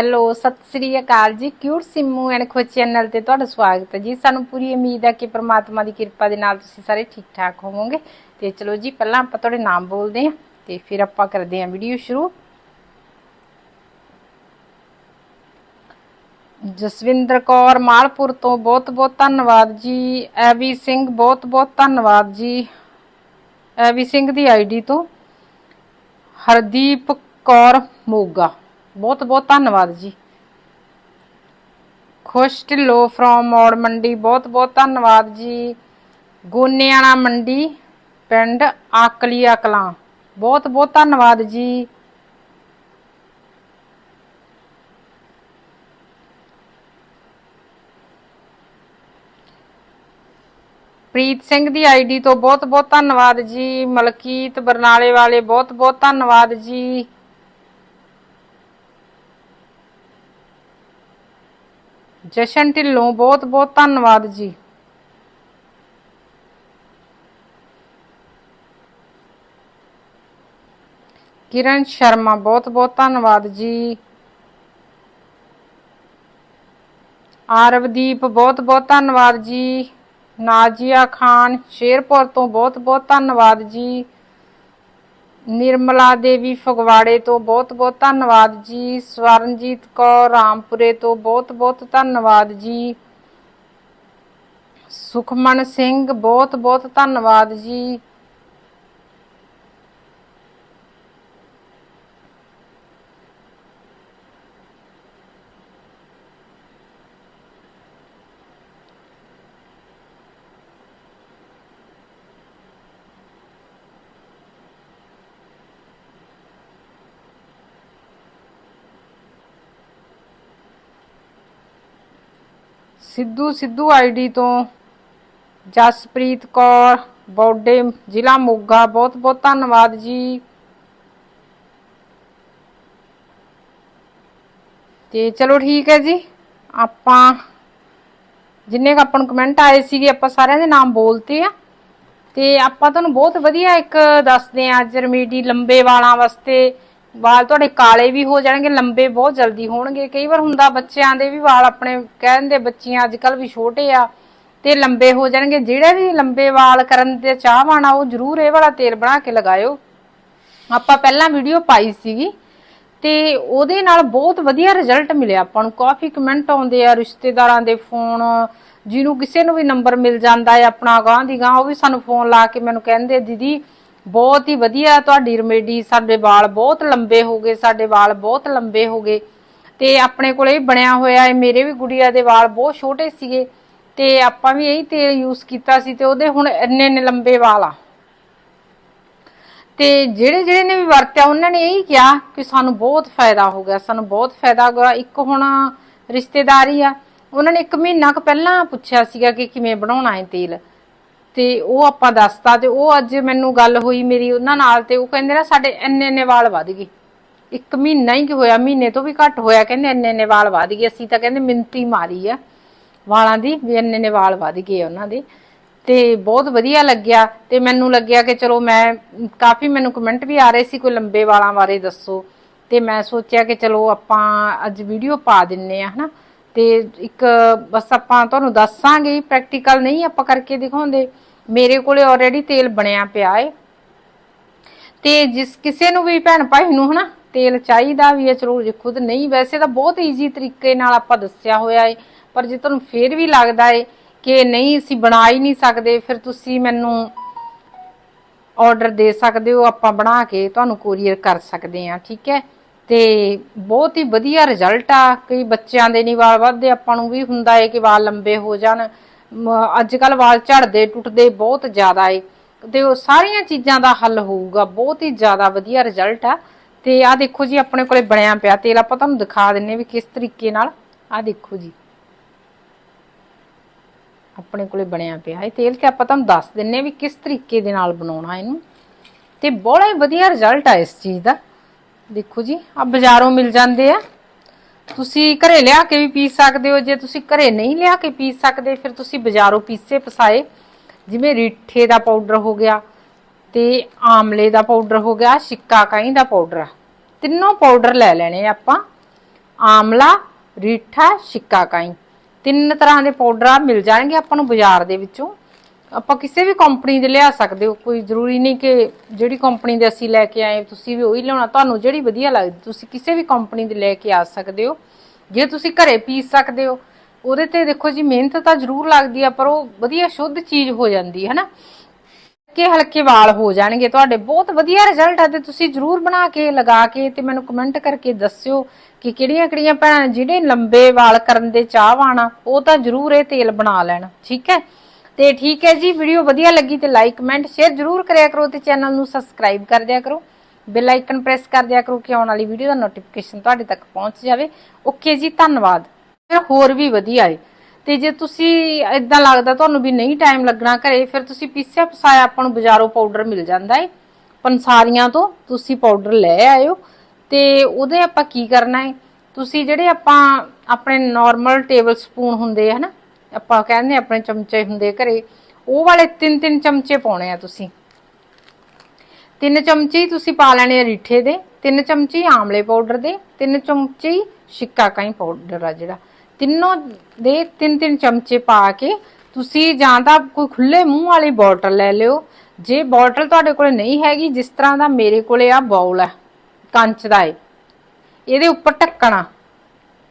Hello, ਸਤਿ ਸ੍ਰੀ ਅਕਾਲ ਜੀ। Cute Simmu and Khush channel ਤੇ ਤੁਹਾਡਾ ਸਵਾਗਤ ਹੈ ਜੀ। ਸਾਨੂੰ ਪੂਰੀ ਉਮੀਦ ਹੈ ਕਿ ਪ੍ਰਮਾਤਮਾ ਦੀ ਕਿਰਪਾ ਦੇ ਨਾਲ ਤੁਸੀਂ ਸਾਰੇ ਠੀਕ ਠਾਕ ਹੋਵੋਗੇ। ਤੇ ਚਲੋ ਜੀ, ਪਹਿਲਾਂ ਆਪਾਂ ਤੁਹਾਡੇ ਨਾਮ ਬੋਲਦੇ ਹਾਂ ਤੇ ਫਿਰ ਆਪਾਂ ਕਰਦੇ ਹਾਂ ਵੀਡੀਓ ਸ਼ੁਰੂ। ਜਸਵਿੰਦਰ ਕੌਰ ਮਾਲਪੁਰ ਤੋਂ ਬਹੁਤ ਬਹੁਤ ਧੰਨਵਾਦ ਜੀ। ਐਵੀ ਸਿੰਘ ਬਹੁਤ ਬਹੁਤ ਧੰਨਵਾਦ ਜੀ। ਐਵੀ ਸਿੰਘ ਦੀ ਆਈਡੀ ਤੋਂ। ਹਰਦੀਪ ਕੌਰ ਮੋਗਾ। ਬਹੁਤ ਬਹੁਤ ਧੰਨਵਾਦ ਜੀ। ਖੁਸ਼ ਢਿੱਲੋ ਫਰੋਮ ਮੌੜ ਮੰਡੀ, ਬਹੁਤ ਬਹੁਤ ਧੰਨਵਾਦ ਜੀ। ਗੋਨਿਆਣਾ ਮੰਡੀ, ਪਿੰਡ ਆਕਲੀਆ ਕਲਾਂ, ਬਹੁਤ ਬਹੁਤ ਧੰਨਵਾਦ ਜੀ। ਪ੍ਰੀਤ ਸਿੰਘ ਦੀ ਆਈਡੀ ਤੋਂ ਬਹੁਤ ਬਹੁਤ ਧੰਨਵਾਦ ਜੀ। ਮਲਕੀਤ ਬਰਨਾਲੇ ਵਾਲੇ, ਬਹੁਤ ਬਹੁਤ ਧੰਨਵਾਦ ਜੀ। ਜਸ਼ਨ ਢਿੱਲੋਂ ਬਹੁਤ ਬਹੁਤ ਧੰਨਵਾਦ ਜੀ। ਕਿਰਨ ਸ਼ਰਮਾ, ਬਹੁਤ ਬਹੁਤ ਧੰਨਵਾਦ ਜੀ। ਆਰਵਦੀਪ, ਬਹੁਤ ਬਹੁਤ ਧੰਨਵਾਦ ਜੀ। ਨਾਜੀਆ ਖਾਨ, ਸ਼ੇਰਪੁਰ ਤੋਂ ਬਹੁਤ ਬਹੁਤ ਧੰਨਵਾਦ ਜੀ। ਨਿਰਮਲਾ ਦੇਵੀ ਫਗਵਾੜੇ ਤੋਂ ਬਹੁਤ ਬਹੁਤ ਧੰਨਵਾਦ ਜੀ, ਸਵਰਨਜੀਤ ਕੌਰ ਰਾਮਪੁਰੇ ਤੋਂ ਬਹੁਤ ਬਹੁਤ ਧੰਨਵਾਦ ਜੀ। ਸੁਖਮਨ ਸਿੰਘ, ਬਹੁਤ ਬਹੁਤ ਧੰਨਵਾਦ ਜੀ। ਸਿੱਧੂ ਸਿੱਧੂ ਆਈਡੀ ਤੋਂ, ਜਸਪ੍ਰੀਤ ਕੌਰ, ਬੌਡੇ, ਜ਼ਿਲ੍ਹਾ ਮੋਗਾ, ਬਹੁਤ ਬਹੁਤ ਧੰਨਵਾਦ ਜੀ। ਤੇ ਚਲੋ ਠੀਕ ਹੈ ਜੀ, ਆਪਾਂ ਜਿੰਨੇ ਕੁ ਆਪਾਂ ਨੂੰ ਕਮੈਂਟ ਆਏ ਸੀਗੇ, ਆਪਾਂ ਸਾਰਿਆਂ ਦੇ ਨਾਮ ਬੋਲਤੇ ਆ। ਤੇ ਆਪਾਂ ਤੁਹਾਨੂੰ ਬਹੁਤ ਵਧੀਆ ਇੱਕ ਦੱਸਦੇ ਆ ਅੱਜ ਰਮੀਡੀ ਲੰਬੇ ਵਾਲਾਂ ਵਾਸਤੇ ਵਾਲ ਤੁਹਾਡੇ ਕਾਲੇ ਵੀ ਹੋ ਜਾਣਗੇ, ਲੰਬੇ ਬਹੁਤ ਜਲਦੀ ਹੋਣਗੇ। ਕਈ ਵਾਰ ਹੁੰਦਾ ਬੱਚਿਆਂ ਦੇ ਵੀ ਵਾਲ ਆਪਣੇ ਕਹਿੰਦੇ ਬੱਚੀਆਂ ਅੱਜ ਕੱਲ ਵੀ ਛੋਟੇ ਆ ਤੇ ਲੰਬੇ ਹੋ ਜਾਣਗੇ। ਜਿਹੜੇ ਵੀ ਲੰਬੇ ਵਾਲ ਕਰਨ ਦੇ ਚਾਹਵਾਨ ਆ, ਉਹ ਜ਼ਰੂਰ ਇਹ ਵਾਲਾ ਤੇਲ ਬਣਾ ਕੇ ਲਗਾਇਓ। ਆਪਾਂ ਪਹਿਲਾਂ ਵੀਡੀਓ ਪਾਈ ਸੀਗੀ ਤੇ ਉਹਦੇ ਨਾਲ ਬਹੁਤ ਵਧੀਆ ਰਿਜ਼ਲਟ ਮਿਲਿਆ ਆਪਾਂ ਨੂੰ। ਕਾਫੀ ਕਮੈਂਟ ਆਉਂਦੇ ਆ, ਰਿਸ਼ਤੇਦਾਰਾਂ ਦੇ ਫੋਨ ਜਿਹਨੂੰ ਕਿਸੇ ਨੂੰ ਵੀ ਨੰਬਰ ਮਿਲ ਜਾਂਦਾ ਹੈ ਆਪਣਾ ਗਾਂ ਦੀ ਗਾਂ ਉਹ ਵੀ ਸਾਨੂੰ ਫੋਨ ਲਾ ਕੇ ਮੈਨੂੰ ਕਹਿੰਦੇ, ਦੀਦੀ ਬਹੁਤ ਹੀ ਵਧੀਆ ਤੁਹਾਡੀ ਰਮੇਡੀ ਸਾਡੇ ਵਾਲ ਬਹੁਤ ਲੰਬੇ ਹੋ ਗਏ, ਸਾਡੇ ਵਾਲ ਬਹੁਤ ਲੰਬੇ ਹੋ ਗਏ। ਤੇ ਆਪਣੇ ਕੋਲੇ ਇਹ ਬਣਿਆ ਹੋਇਆ ਹੈ, ਮੇਰੇ ਵੀ ਗੁੜੀਆ ਦੇ ਵਾਲ ਬਹੁਤ ਛੋਟੇ ਸੀਗੇ, ਤੇ ਆਪਾਂ ਵੀ ਇਹੀ ਤੇਲ ਯੂਜ਼ ਕੀਤਾ ਸੀ ਤੇ ਉਹਦੇ ਹੁਣ ਇੰਨੇ ਇੰਨੇ ਲੰਬੇ ਵਾਲ ਆ। ਤੇ ਜਿਹੜੇ ਜਿਹੜੇ ਨੇ ਵੀ ਵਰਤਿਆ, ਉਹਨਾਂ ਨੇ ਇਹੀ ਕਿਹਾ ਕਿ ਸਾਨੂੰ ਬਹੁਤ ਫਾਇਦਾ ਹੋ ਗਿਆ, ਸਾਨੂੰ ਬਹੁਤ ਫਾਇਦਾ ਹੋ ਗਿਆ। ਇੱਕ ਹੁਣ ਰਿਸ਼ਤੇਦਾਰੀ ਆ, ਉਹਨਾਂ ਨੇ ਇੱਕ ਮਹੀਨਾ ਕੁ ਪਹਿਲਾਂ ਪੁੱਛਿਆ ਸੀਗਾ ਕਿ ਕਿਵੇਂ ਬਣਾਉਣਾ ਹੈ ਤੇਲ। ਤੇ ਉਹ ਆਪਾਂ ਦੱਸਤਾ ਤੇ ਉਹ ਅੱਜ ਮੈਨੂੰ ਗੱਲ ਹੋਈ ਮੇਰੀ ਉਹਨਾਂ ਨਾਲ ਤੇ ਉਹ ਕਹਿੰਦੇ ਨਾ ਸਾਡੇ ਇੰਨੇ ਇੰਨੇ ਵਾਲ ਵਧ ਗਏ। ਇੱਕ ਮਹੀਨਾ ਹੀ ਕਿ ਹੋਇਆ, ਮਹੀਨੇ ਤੋਂ ਵੀ ਘੱਟ ਹੋਇਆ ਕਹਿੰਦੇ ਇੰਨੇ ਇੰਨੇ ਵਾਲ ਵਧ ਗਏ। ਅਸੀਂ ਤਾਂ ਕਹਿੰਦੇ ਮਿੰਤੀ ਮਾਰੀ ਆ ਵਾਲਾਂ ਦੀ ਵੀ ਇੰਨੇ ਇੰਨੇ ਵਾਲ ਵੱਧ ਗਏ ਉਹਨਾਂ ਦੇ। ਤੇ ਬਹੁਤ ਵਧੀਆ ਲੱਗਿਆ ਤੇ ਮੈਨੂੰ ਲੱਗਿਆ ਕਿ ਚਲੋ ਮੈਂ ਕਾਫੀ ਮੈਨੂੰ ਕਮੈਂਟ ਵੀ ਆ ਰਹੇ ਸੀ ਕੋਈ ਲੰਬੇ ਵਾਲਾਂ ਬਾਰੇ ਦੱਸੋ। ਤੇ ਮੈਂ ਸੋਚਿਆ ਕਿ ਚਲੋ ਆਪਾਂ ਅੱਜ ਵੀਡੀਓ ਪਾ ਦਿੰਨੇ ਆ, ਹਨਾ? ਤੇ ਇੱਕ ਬਸ ਆਪਾਂ ਤੁਹਾਨੂੰ ਦੱਸਾਂਗੇ ਪ੍ਰੈਕਟੀਕਲ ਨਹੀਂ ਆਪਾਂ ਕਰਕੇ ਦਿਖਾਉਂਦੇ। ਮੇਰੇ ਕੋਲੇ ਆਲਰੇਡੀ ਤੇਲ ਬਣਿਆ ਪਿਆ ਏ। ਤੇ ਜਿਸ ਕਿਸੇ ਨੂੰ ਵੀ ਭੈਣ ਭਾਈ ਨੂੰ ਹਨਾ, ਤੇਲ ਚਾਹੀਦਾ ਵੀ ਹੈ ਚਲੋ ਜੇ ਖੁਦ ਨਹੀਂ, ਵੈਸੇ ਤਾਂ ਬਹੁਤ ਈਜ਼ੀ ਤਰੀਕੇ ਨਾਲ ਆਪਾਂ ਦੱਸਿਆ ਹੋਇਆ ਏ। ਪਰ ਜੇ ਤੁਹਾਨੂੰ ਫੇਰ ਵੀ ਲੱਗਦਾ ਏ ਕਿ ਨਹੀਂ, ਅਸੀਂ ਬਣਾ ਹੀ ਨਹੀਂ ਸਕਦੇ, ਫਿਰ ਤੁਸੀਂ ਮੈਨੂੰ ਆਰਡਰ ਦੇ ਸਕਦੇ ਹੋ, ਆਪਾਂ ਬਣਾ ਕੇ ਤੁਹਾਨੂੰ ਕੋਰੀਅਰ ਕਰ ਸਕਦੇ ਆ ਠੀਕ ਹੈ? ਤੇ ਬਹੁਤ ਹੀ ਵਧੀਆ ਰਿਜ਼ਲਟ ਆ। ਕਈ ਬੱਚਿਆਂ ਦੇ ਨਹੀਂ ਵਾਲ ਵੱਧਦੇ, ਆਪਾਂ ਨੂੰ ਵੀ ਹੁੰਦਾ ਏ ਕਿ ਵਾਲ ਲੰਬੇ ਹੋ ਜਾਣ। ਅੱਜ ਕੱਲ ਵਾਲ ਝੜਦੇ, ਟੁੱਟਦੇ ਬਹੁਤ ਜ਼ਿਆਦਾ ਏ। ਤੇ ਉਹ ਸਾਰੀਆਂ ਚੀਜ਼ਾਂ ਦਾ ਹੱਲ ਹੋਊਗਾ। ਬਹੁਤ ਹੀ ਜ਼ਿਆਦਾ ਵਧੀਆ ਰਿਜ਼ਲਟ ਆ। ਤੇ ਆ ਦੇਖੋ ਜੀ, ਆਪਣੇ ਕੋਲੇ ਬਣਿਆ ਪਿਆ ਤੇਲ। ਆਪਾਂ ਤੁਹਾਨੂੰ ਦਿਖਾ ਦਿੰਨੇ ਵੀ ਕਿਸ ਤਰੀਕੇ ਨਾਲ। ਆ ਦੇਖੋ ਜੀ। ਆਪਣੇ ਕੋਲੇ ਬਣਿਆ ਪਿਆ ਇਹ ਤੇਲ ਤੇ ਆਪਾਂ ਤੁਹਾਨੂੰ ਦੱਸ ਦਿੰਨੇ ਵੀ ਕਿਸ ਤਰੀਕੇ ਦੇ ਨਾਲ ਬਣਾਉਣਾ ਇਹਨੂੰ। ਤੇ ਬੜਾ ਹੀ ਵਧੀਆ ਰਿਜ਼ਲਟ ਆ ਇਸ ਚੀਜ਼ ਦਾ। ਦੇਖੋ ਜੀ ਆ ਬਾਜ਼ਾਰੋਂ ਮਿਲ ਜਾਂਦੇ ਆ। ਤੁਸੀਂ ਘਰੇ ਲਿਆ ਕੇ ਵੀ ਪੀ ਸਕਦੇ ਹੋ, ਜੇ ਤੁਸੀਂ ਘਰੇ ਨਹੀਂ ਲਿਆ ਕੇ ਪੀ ਸਕਦੇ, ਫਿਰ ਤੁਸੀਂ ਬਾਜ਼ਾਰੋਂ ਪੀਸੇ ਪਸਾਏ। ਜਿਵੇਂ ਰੀਠੇ ਦਾ ਪਾਊਡਰ ਹੋ ਗਿਆ ਤੇ ਆਮਲੇ ਦਾ ਪਾਊਡਰ ਹੋ ਗਿਆ, ਸਿੱਕਾ ਕਾਈ ਦਾ ਪਾਊਡਰ ਤਿੰਨੋਂ ਪਾਊਡਰ ਲੈ ਲੈਣੇ ਆਪਾਂ। ਆਮਲਾ, ਰੀਠਾ ਸ਼ਿਕਾਕਾਈ ਤਿੰਨ ਤਰ੍ਹਾਂ ਦੇ ਪਾਊਡਰ ਮਿਲ ਜਾਣਗੇ ਆਪਾਂ ਨੂੰ ਬਾਜ਼ਾਰ ਦੇ ਵਿੱਚੋਂ। ਆਪਾਂ ਕਿਸੇ ਵੀ ਕੰਪਨੀ ਦੇ ਲਿਆ ਸਕਦੇ ਹੋ, ਕੋਈ ਜ਼ਰੂਰੀ ਨਹੀਂ ਕਿ ਜਿਹੜੀ ਕੰਪਨੀ ਦੇ ਅਸੀਂ ਲੈ ਕੇ ਆਏ, ਤੁਸੀਂ ਵੀ ਉਹੀ ਲਿਆਉਣਾ, ਤੁਹਾਨੂੰ ਜਿਹੜੀ ਵਧੀਆ ਲੱਗਦੀ, ਤੁਸੀਂ ਕਿਸੇ ਵੀ ਕੰਪਨੀ ਦੇ ਲੈ ਕੇ ਆ ਸਕਦੇ ਹੋ। ਜੇ ਤੁਸੀਂ ਘਰੇ ਪੀਸ ਸਕਦੇ ਹੋ, ਉਹਦੇ ਤੇ ਦੇਖੋ ਜੀ, ਮਿਹਨਤ ਤਾਂ ਜ਼ਰੂਰ ਲੱਗਦੀ ਆ, ਪਰ ਉਹ ਵਧੀਆ ਸ਼ੁੱਧ ਚੀਜ਼ ਹੋ ਜਾਂਦੀ ਹੈ ਨਾ ਕਿ ਹਲਕੇ ਵਾਲ ਹੋ ਜਾਣਗੇ, ਤੁਹਾਡੇ ਬਹੁਤ ਵਧੀਆ ਰਿਜ਼ਲਟ ਆ, ਤੇ ਤੁਸੀਂ ਜਰੂਰ ਬਣਾ ਕੇ, ਲਗਾ ਕੇ, ਤੇ ਮੈਨੂੰ ਕਮੈਂਟ ਕਰਕੇ ਦੱਸਿਓ ਕਿ ਕਿਹੜੀਆਂ ਕਿਹੜੀਆਂ ਭੈਣਾਂ ਜਿਹੜੇ ਲੰਬੇ ਵਾਲ ਕਰਨ ਦੇ ਚਾਹਵਾਨ ਆ, ਉਹ ਤਾਂ ਜਰੂਰ ਇਹ ਤੇਲ ਬਣਾ ਲੈਣ, ਠੀਕ ਹੈ? ਤੇ ਠੀਕ ਹੈ ਜੀ ਵੀਡੀਓ ਵਧੀਆ ਲੱਗੀ ਤੇ ਲਾਈਕ ਕਮੈਂਟ ਸ਼ੇਅਰ ਜਰੂਰ ਕਰਿਆ ਕਰੋ ਤੇ ਚੈਨਲ ਨੂੰ ਸਬਸਕ੍ਰਾਈਬ ਕਰ ਦਿਆ ਕਰੋ। ਬੈਲ ਆਈਕਨ ਪ੍ਰੈਸ ਕਰ ਦਿਆ ਕਰੋ ਕਿ ਆਉਣ ਵਾਲੀ ਵੀਡੀਓ ਦਾ ਨੋਟੀਫਿਕੇਸ਼ਨ ਤੁਹਾਡੇ ਤੱਕ ਪਹੁੰਚ ਜਾਵੇ। ਓਕੇ ਜੀ, ਧੰਨਵਾਦ। ਫਿਰ ਹੋਰ ਵੀ ਵਧੀਆ ਏ। ਤੇ ਜੇ ਤੁਸੀਂ ਇਦਾਂ ਲੱਗਦਾ ਤੁਹਾਨੂੰ ਵੀ ਨਹੀਂ ਟਾਈਮ ਲੱਗਣਾ ਘਰੇ, ਫਿਰ ਤੁਸੀਂ ਪੀਸਿਆ ਪਸਾਇਆ ਆਪਾਂ ਨੂੰ ਬਾਜ਼ਾਰੋਂ ਪਾਊਡਰ ਮਿਲ ਜਾਂਦਾ ਏ। ਪੰਸਾਰੀਆਂ ਤੋਂ ਤੁਸੀਂ ਪਾਊਡਰ ਲੈ ਆਇਓ। ਤੇ ਉਹਦੇ ਆਪਾਂ ਕੀ ਕਰਨਾ ਹੈ ਤੁਸੀਂ ਜਿਹੜੇ ਆਪਾਂ ਆਪਣੇ ਨਾਰਮਲ ਟੇਬਲ ਸਪੂਨ ਹੁੰਦੇ ਆ ਹਨਾ ਆਪਾਂ ਕਹਿੰਦੇ ਆਪਣੇ ਚਮਚੇ ਹੁੰਦੇ ਘਰੇ, ਉਹ ਵਾਲੇ ਤਿੰਨ ਤਿੰਨ ਚਮਚੇ ਪਾਉਣੇ ਆ ਤੁਸੀਂ। ਤਿੰਨ ਚਮਚੇ ਤੁਸੀਂ ਪਾ ਲੈਣੇ ਆ ਰੀਠੇ ਦੇ, ਤਿੰਨ ਚਮਚੇ ਆਮਲੇ ਪਾਊਡਰ ਦੇ, ਤਿੰਨ ਚਮਚੇ ਹੀ ਸ਼ਿਕਾਕਾਈ ਪਾਊਡਰ ਆ ਜਿਹੜਾ। ਤਿੰਨੋਂ ਦੇ ਤਿੰਨ ਤਿੰਨ ਚਮਚੇ ਪਾ ਕੇ ਤੁਸੀਂ ਜਾਂ ਤਾਂ ਕੋਈ ਖੁੱਲੇ ਮੂੰਹ ਵਾਲੀ ਬੋਟਲ ਲੈ ਲਿਓ। ਜੇ ਬੋਟਲ ਤੁਹਾਡੇ ਕੋਲੇ ਨਹੀਂ ਹੈਗੀ, ਜਿਸ ਤਰ੍ਹਾਂ ਦਾ ਮੇਰੇ ਕੋਲੇ ਆ ਬਾਉਲ ਹੈ, ਕੰਚ ਦਾ ਏ ਇਹਦੇ ਉੱਪਰ ਢੱਕਣਾ।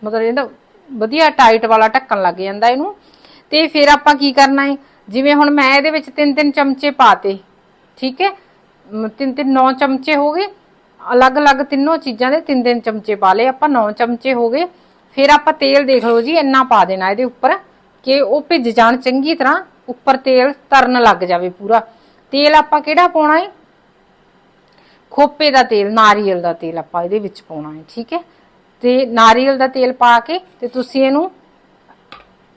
ਮਤਲਬ ਇਹਦਾ ਵਧੀਆ ਟਾਈਟ ਵਾਲਾ ਢੱਕਣ ਲੱਗ ਜਾਂਦਾ ਇਹਨੂੰ। ਤੇ ਫਿਰ ਆਪਾਂ ਕੀ ਕਰਨਾ ਹੈ ਜਿਵੇਂ ਹੁਣ ਮੈਂ ਇਹਦੇ ਵਿੱਚ ਤਿੰਨ ਤਿੰਨ ਚਮਚੇ ਪਾਤੇ, ਠੀਕ ਹੈ ਤਿੰਨ ਤਿੰਨ 9 ਚਮਚੇ ਹੋ ਗਏ। ਅਲੱਗ-ਅਲੱਗ ਤਿੰਨੋਂ ਚੀਜ਼ਾਂ ਦੇ ਤਿੰਨ ਤਿੰਨ ਚਮਚੇ ਪਾ ਲਏ ਆਪਾਂ 9 ਚਮਚੇ ਹੋ ਗਏ। ਫਿਰ ਆਪਾਂ ਤੇਲ ਦੇਖ ਲਓ ਜੀ, ਇੰਨਾ ਪਾ ਦੇਣਾ ਇਹਦੇ ਉੱਪਰ ਕਿ ਉਹ ਭਿੱਜ ਜਾਣ ਚੰਗੀ ਤਰ੍ਹਾਂ ਉੱਪਰ ਤੇਲ ਤਰਨ ਲੱਗ ਜਾਵੇ ਪੂਰਾ। ਤੇਲ ਆਪਾਂ ਕਿਹੜਾ ਪਾਉਣਾ ਹੈ ਖੋਪੇ ਦਾ ਤੇਲ, ਨਾਰੀਅਲ ਦਾ ਤੇਲ ਆਪਾਂ ਇਹਦੇ ਵਿੱਚ ਪਾਉਣਾ ਹੈ ਠੀਕ ਹੈ ਤੇ ਨਾਰੀਅਲ ਦਾ ਤੇਲ ਪਾ ਕੇ ਤੇ ਤੁਸੀਂ ਇਹਨੂੰ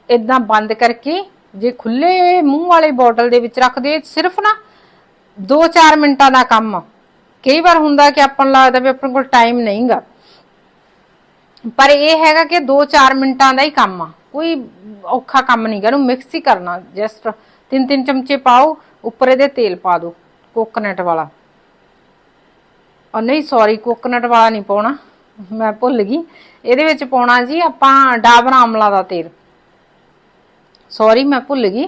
ਇਦਾਂ ਬੰਦ ਕਰਕੇ ਜੇ ਖੁੱਲੇ ਮੂੰਹ ਵਾਲੇ ਬੋਟਲ ਦੇ ਵਿੱਚ ਰੱਖਦੇ, ਸਿਰਫ ਨਾ 2-4 ਮਿੰਟਾਂ ਦਾ ਕੰਮ। ਕਈ ਵਾਰ ਹੁੰਦਾ ਕਿ ਆਪਾਂ ਨੂੰ ਲੱਗਦਾ ਵੀ ਆਪਣੇ ਕੋਲ ਟਾਈਮ ਨਹੀਂਗਾ। ਪਰ ਇਹ ਹੈਗਾ ਕਿ 2-4 ਮਿੰਟਾਂ ਦਾ ਹੀ ਕੰਮ ਆ। ਕੋਈ ਔਖਾ ਕੰਮ ਨਹੀਂਗਾ, ਇਹਨੂੰ ਮਿਕਸ ਹੀ ਕਰਨਾ। ਜਸਟ ਤਿੰਨ ਤਿੰਨ ਚਮਚੇ ਪਾਓ, ਉੱਪਰ ਇਹਦੇ ਤੇਲ ਪਾ ਦਿਓ ਕੋਕੋਨਟ ਵਾਲਾ। ਔਰ ਨਹੀਂ ਸੌਰੀ ਕੋਕੋਨਟ ਵਾਲਾ ਨਹੀਂ ਪਾਉਣਾ। ਮੈਂ ਭੁੱਲ ਗਈ। ਇਹਦੇ ਵਿੱਚ ਪਾਉਣਾ ਜੀ ਆਪਾਂ ਡਾਬਰ ਆਮਲਾ ਦਾ ਤੇਲ। ਸੌਰੀ ਮੈਂ ਭੁੱਲ ਗਈ।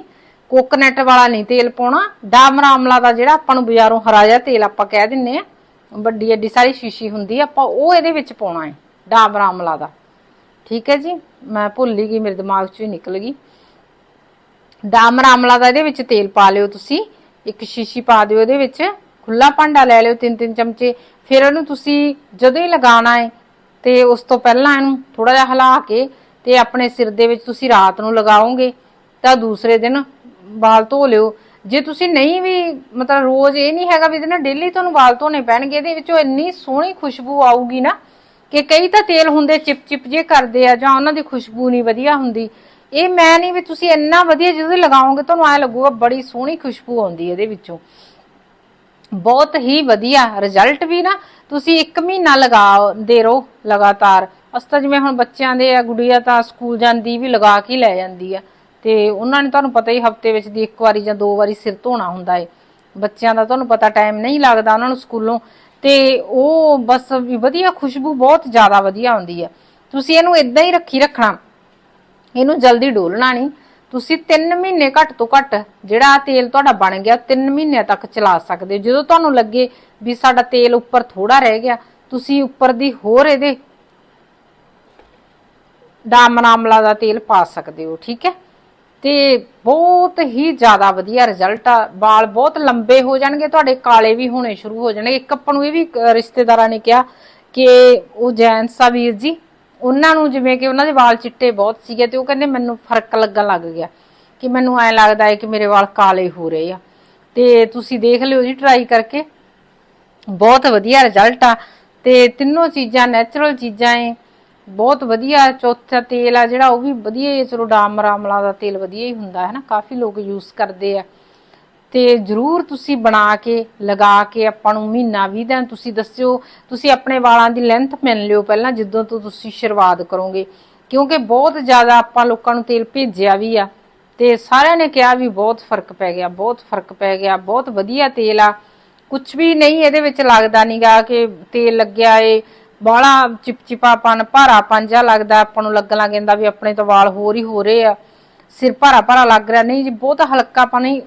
ਕੋਕੋਨਟ ਵਾਲਾ ਨਹੀਂ ਤੇਲ ਪਾਉਣਾ। ਡਾਬਰ ਆਮਲਾ ਦਾ ਜਿਹੜਾ ਆਪਾਂ ਨੂੰ ਬਾਜ਼ਾਰੋਂ ਹਰਾ ਜਿਹਾ ਤੇਲ ਆਪਾਂ ਕਹਿ ਦਿੰਨੇ ਆ ਵੱਡੀ ਐਡੀ ਸਾਰੀ ਸ਼ੀਸ਼ੀ ਹੁੰਦੀ ਆਪਾਂ ਉਹ ਇਹਦੇ ਵਿੱਚ ਪਾਉਣਾ ਹੈ, ਡਾਬਰ ਆਮਲਾ ਦਾ। ਠੀਕ ਹੈ ਜੀ? ਮੈਂ ਭੁੱਲ ਗਈ, ਮੇਰੇ ਦਿਮਾਗ ਚੋਂ ਹੀ ਨਿਕਲ ਗਈ। ਡਾਮਰ ਆਮਲਾ ਦਾ ਇਹਦੇ ਵਿੱਚ ਤੇਲ ਪਾ ਲਿਓ ਤੁਸੀਂ। ਇੱਕ ਸ਼ੀਸ਼ੀ ਪਾ ਦਿਓ ਇਹਦੇ ਵਿੱਚ। ਖੁੱਲਾ ਭਾਂਡਾ ਲੈ ਲਿਓ ਤਿੰਨ ਤਿੰਨ ਚਮਚੇ। ਫਿਰ ਇਹਨੂੰ ਤੁਸੀਂ ਜਦੋਂ ਹੀ ਲਗਾਉਣਾ ਹੈ ਤੇ ਉਸ ਤੋਂ ਪਹਿਲਾਂ ਇਹਨੂੰ ਥੋੜਾ ਜਿਹਾ ਹਿਲਾ ਕੇ ਤੇ ਆਪਣੇ ਸਿਰ ਦੇ ਵਿੱਚ ਤੁਸੀਂ ਰਾਤ ਨੂੰ ਲਗਾਓਗੇ ਤਾਂ ਦੂਸਰੇ ਦਿਨ ਵਾਲ ਧੋ ਲਿਓ। ਜੇ ਤੁਸੀਂ ਨਹੀਂ ਵੀ ਮਤਲਬ ਰੋਜ਼ ਇਹ ਨਹੀਂ ਹੈਗਾ ਵੀ ਇਹਦੇ ਨਾਲ ਡੇਲੀ ਤੁਹਾਨੂੰ ਵਾਲ ਧੋਣੇ ਪੈਣਗੇ, ਇਹਦੇ ਵਿੱਚੋਂ ਇੰਨੀ ਸੋਹਣੀ ਖੁਸ਼ਬੂ ਆਊਗੀ ਨਾ ਕਿ ਕਈ ਤਾਂ ਤੇਲ ਹੁੰਦੇ ਚਿਪ ਚਿਪ ਜੇ ਕਰਦੇ ਆ ਜਾਂ ਉਹਨਾਂ ਦੀ ਖੁਸ਼ਬੂ ਨਹੀਂ ਵਧੀਆ ਹੁੰਦੀ। ਇਹ ਮੈਂ ਨਹੀਂ ਵੀ ਤੁਸੀਂ ਇੰਨਾ ਵਧੀਆ ਜਦੋਂ ਲਗਾਓਗੇ, ਤੁਹਾਨੂੰ ਐ ਲੱਗੂਗਾ ਬੜੀ ਸੋਹਣੀ ਖੁਸ਼ਬੂ ਆਉਂਦੀ ਇਹਦੇ ਵਿੱਚੋਂ। ਬਹੁਤ ਹੀ ਵਧੀਆ ਰਿਜ਼ਲਟ ਵੀ ਨਾ, ਤੁਸੀਂ 1 ਮਹੀਨਾ ਲਗਾਉਂਦੇ ਰਹੋ ਲਗਾਤਾਰ। ਅਸਤਾ ਜਿਵੇਂ ਹੁਣ ਬੱਚਿਆਂ ਦੇ ਆ, ਗੁੜੀਆ ਤਾਂ ਸਕੂਲ ਜਾਂਦੀ ਵੀ ਲਗਾ ਕੇ ਲੈ ਜਾਂਦੀ ਆ। ਤੇ ਉਹਨਾਂ ਨੇ ਤੁਹਾਨੂੰ ਪਤਾ ਹੀ ਹਫ਼ਤੇ ਵਿੱਚ ਦੀ ਇੱਕ ਵਾਰੀ ਜਾਂ ਦੋ ਵਾਰੀ ਸਿਰ ਧੋਣਾ ਹੁੰਦਾ ਏ। ਬੱਚਿਆਂ ਦਾ ਤੁਹਾਨੂੰ ਪਤਾ ਟਾਈਮ ਨਹੀਂ ਲੱਗਦਾ ਉਹਨਾਂ ਨੂੰ ਸਕੂਲੋਂ। ਤੇ ਉਹ ਬਸ ਵੀ ਵਧੀਆ ਖੁਸ਼ਬੂ ਬਹੁਤ ਜ਼ਿਆਦਾ ਵਧੀਆ ਆਉਂਦੀ ਆ। ਤੁਸੀਂ ਇਹਨੂੰ ਇਦਾਂ ਹੀ ਰੱਖੀ ਰੱਖਣਾ। ਇਹਨੂੰ ਜਲਦੀ ਡੋਲਣਾ ਨਹੀਂ। ਤੁਸੀਂ 3 ਮਹੀਨੇ ਘੱਟ ਤੋਂ ਘੱਟ ਜਿਹੜਾ ਤੇਲ ਤੁਹਾਡਾ ਬਣ ਗਿਆ 3 ਮਹੀਨਿਆਂ ਤੱਕ ਚਲਾ ਸਕਦੇ ਹੋ। ਜਦੋਂ ਤੁਹਾਨੂੰ ਲੱਗੇ ਵੀ ਸਾਡਾ ਤੇਲ ਉੱਪਰ ਥੋੜਾ ਰਹਿ ਗਿਆ, ਤੁਸੀਂ ਉੱਪਰ ਦੀ ਹੋਰ ਇਹਦੇ ਡਾਮਰ ਆਮਲਾ ਦਾ ਤੇਲ ਪਾ ਸਕਦੇ ਹੋ, ਠੀਕ ਹੈ? ਤੇ ਬਹੁਤ ਹੀ ਜ਼ਿਆਦਾ ਵਧੀਆ ਰਿਜ਼ਲਟ ਆ। ਵਾਲ ਬਹੁਤ ਲੰਬੇ ਹੋ ਜਾਣਗੇ, ਤੁਹਾਡੇ ਕਾਲੇ ਵੀ ਹੋਣੇ ਸ਼ੁਰੂ ਹੋ ਜਾਣਗੇ। ਇੱਕ ਆਪਾਂ ਨੂੰ ਇਹ ਵੀ ਰਿਸ਼ਤੇਦਾਰਾਂ ਨੇ ਕਿਹਾ ਕਿ ਉਹ ਜੈਂਟਸ ਆ ਵੀਰ ਜੀ ਉਹਨਾਂ ਨੂੰ ਜਿਵੇਂ ਕਿ ਉਹਨਾਂ ਦੇ ਵਾਲ ਚਿੱਟੇ ਬਹੁਤ ਸੀਗੇ ਤੇ ਉਹ ਕਹਿੰਦੇ ਮੈਨੂੰ ਫ਼ਰਕ ਲੱਗਣ ਲੱਗ ਗਿਆ ਕਿ ਮੈਨੂੰ ਐ ਲੱਗਦਾ ਹੈ ਕਿ ਮੇਰੇ ਵਾਲ ਕਾਲੇ ਹੋ ਰਹੇ ਆ। ਤੇ ਤੁਸੀਂ ਦੇਖ ਲਿਓ ਜੀ ਟਰਾਈ ਕਰਕੇ। ਬਹੁਤ ਵਧੀਆ ਰਿਜ਼ਲਟ ਆ। ਤੇ ਤਿੰਨੋਂ ਚੀਜ਼ਾਂ ਨੈਚੁਰਲ ਚੀਜ਼ਾਂ ਏ। ਬਹੁਤ ਵਧੀਆ ਚੌਥਾ ਤੇਲ ਆ ਜਿਹੜਾ, ਉਹ ਵੀ ਵਧੀਆ ਹੀ ਚਲੋ ਡਾਮਰਾ ਆਮਲਾ ਦਾ ਤੇਲ ਵਧੀਆ ਹੀ ਹੁੰਦਾ ਹੈ ਨਾ। ਕਾਫੀ ਲੋਕ ਯੂਜ਼ ਕਰਦੇ ਆ। ਤੇ ਜਰੂਰ ਤੁਸੀਂ ਬਣਾ ਕੇ, ਲਗਾ ਕੇ ਆਪਾਂ ਨੂੰ ਮਹੀਨਾ 20 ਦਿਨ ਤੁਸੀਂ ਦੱਸਿਓ, ਤੁਸੀਂ ਆਪਣੇ ਵਾਲਾਂ ਦੀ ਲੈਂਥ ਮਿਲ ਲਿਓ ਪਹਿਲਾਂ ਜਦੋਂ ਤੋਂ ਤੁਸੀਂ ਸ਼ੁਰੂਆਤ ਕਰੋਗੇ। ਕਿਉਂਕਿ ਬਹੁਤ ਜ਼ਿਆਦਾ ਆਪਾਂ ਲੋਕਾਂ ਨੂੰ ਤੇਲ ਭੇਜਿਆ ਵੀ ਆ ਤੇ ਸਾਰਿਆਂ ਨੇ ਕਿਹਾ ਵੀ ਬਹੁਤ ਫ਼ਰਕ ਪੈ ਗਿਆ, ਬਹੁਤ ਫ਼ਰਕ ਪੈ ਗਿਆ, ਬਹੁਤ ਵਧੀਆ ਤੇਲ ਆ। ਕੁਝ ਵੀ ਨਹੀਂ ਇਹਦੇ ਵਿੱਚ ਲੱਗਦਾ ਨਹੀਂਗਾ ਕਿ ਤੇਲ ਲੱਗਿਆ ਏ ਬਾਲਾ ਚਿਪਚਿਪਾਪਨ ਭਾਰਾਪਨ ਜਿਹਾ ਲੱਗਦਾ, ਆਪਾਂ ਨੂੰ ਲੱਗਣ ਲੱਗ ਜਾਂਦਾ ਵੀ ਆਪਣੇ ਤੋਂ ਵਾਲ ਹੋਰ ਹੀ ਹੋ ਰਹੇ ਆ। ਸਿਰ ਭਾਰਾ ਭਾਰਾ ਲੱਗ ਰਿਹਾ, ਨਹੀਂ ਜੀ, ਬਹੁਤ ਹਲਕਾਪਨ ਹੀ